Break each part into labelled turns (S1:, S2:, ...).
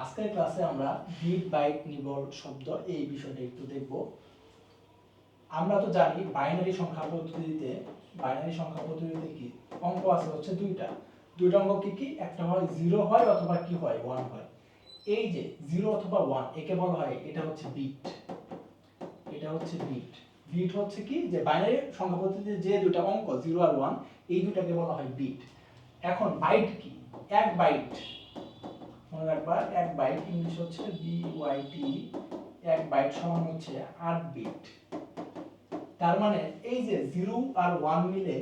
S1: আজকের ক্লাসে আমরা বিট বাইট নিবল শব্দ এই বিষয়টা একটু দেখব। আমরা তো জানি বাইনারি সংখ্যা পদ্ধতিতে বাইনারি সংখ্যা পদ্ধতিতে কি? অঙ্ক আছে হচ্ছে দুইটা। দুইটা অঙ্ক কি কি? একটা হয় জিরো হয় অথবা কি হয় ওয়ান হয়। এই যে জিরো অথবা ওয়ান একে বলা হয় এটা হচ্ছে বিট এটা হচ্ছে বিট বিট হচ্ছে কি? যে বাইনারি সংখ্যা পদ্ধতিতে যে দুটো অঙ্ক জিরো আর ওয়ান এই দুটাকে বলা হয় বিট এখন বাইট কি? এক বাইট মনে রাখবা এক বাইট ইংলিশ হচ্ছে বি ওয়াই টি এক বাইট সমান হচ্ছে আট বিট তার মানে এই যে জিরো আর ওয়ান মিলে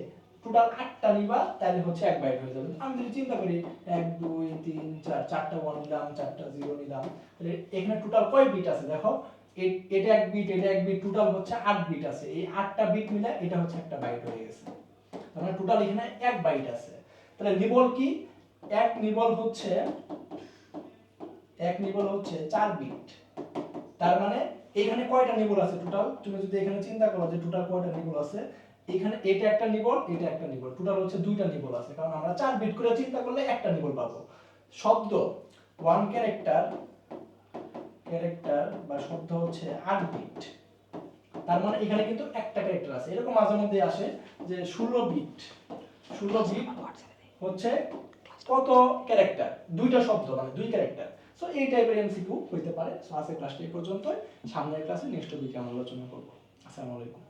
S1: টোটাল আটটা নিবা, তাহলে হচ্ছে এক বাইট হয়ে যাবে। আমি যদি চিন্তা করি, এক, দুই, তিন, চার, চারটা ওয়ান নিলাম, চারটা জিরো নিলাম, তাহলে এখানে টোটাল কয় বিট আছে দেখো? এটা এক বিট এটা এক বিট টোটাল হচ্ছে আট বিট আছে। এই আটটা বিট মিলে এটা হচ্ছে একটা বাইট হয়ে গেছে। তার মানে টোটাল এখানে এক বাইট আছে। তাহলে নিবল কি? এক নিবল হচ্ছে এক নিবল হচ্ছে চার বিট। তার মানে এখানে কয়টা নিবল আছে টোটাল তুমি যদি এখানে চিন্তা করো যে টোটাল কয়টা নিবল আছে, এখানে এটা একটা নিবল, এটা একটা নিবল। টোটাল হচ্ছে দুইটা নিবল আছে, কারণ আমরা চার বিট করে চিন্তা করলে একটা নিবল পাবো। শব্দ ওয়ান ক্যারেক্টার ক্যারেক্টার বা শব্দ হচ্ছে আট বিট। তার মানে এখানে কিন্তু একটা ক্যারেক্টার আছে। এরকম মাঝে মধ্যে আসে যে ষোলো বিট ষোলো বিট হচ্ছে কত ক্যারেক্টার দুইটা শব্দ মানে দুই ক্যারেক্টার সো এই টাইপের এমসিকিউ হইতে পারে। সো আজকের ক্লাসটা এই পর্যন্তই। সামনের ক্লাসে নেক্সট উইকে আমরা আলোচনা করব। আসসালামু আলাইকুম।